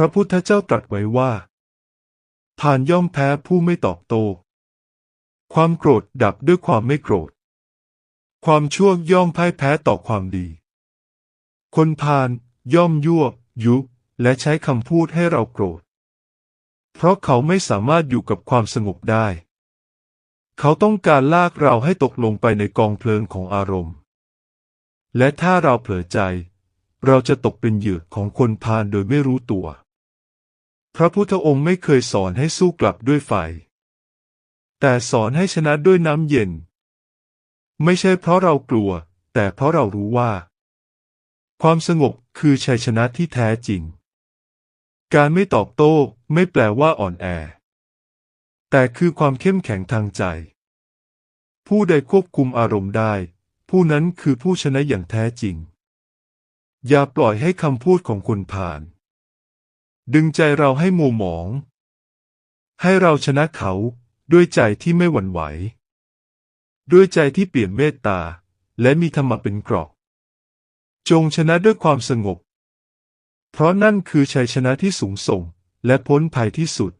ระพุทธเจ้าตรัสไว้ว่าพานย่อมแพ้ผู้ไม่ตอบโต้ความโกรธดับด้วยความไม่โกรธ ความชั่วย่อมพ่ายแพ้ต่อความดี คนพาลย่อมยั่ว ยุและใช้คำพูดให้เราโกรธ เพราะเขาไม่สามารถอยู่กับความสงบได้ เขาต้องการลากเราให้ตกลงไปในกองเพลิงของอารมณ์ และถ้าเราเผลอใจ เราจะตกเป็นเหยื่อของคนพาลโดยไม่รู้ตัว ระพุทธองค์ไม่เคยสอนให้สู้กลับด้วยไฟ แต่สอนให้ชนะด้วยน้ำเย็น ไม่ใช่เพราะเรากลัว แต่เพราะเรารู้ว่า ความสงบคือชัยชนะที่แท้จริง การไม่ตอบโต้ไม่แปลว่าอ่อนแอ แต่คือความเข้มแข็งทางใจ ผู้ใดควบคุมอารมณ์ได้ ผู้นั้นคือผู้ชนะอย่างแท้จริง อย่าปล่อยให้คำพูดของคนผ่าน ดึงใจเราให้มัวหมอง ให้เราชนะเขาด้วยใจที่ไม่หวั่นไหว ด้วยใจที่เปลี่ยนเมตตา และมีธรรมะเป็นเกราะ จงชนะด้วยความสงบ เพราะนั่นคือชัยชนะที่สูงส่งและพ้นภัยที่สุด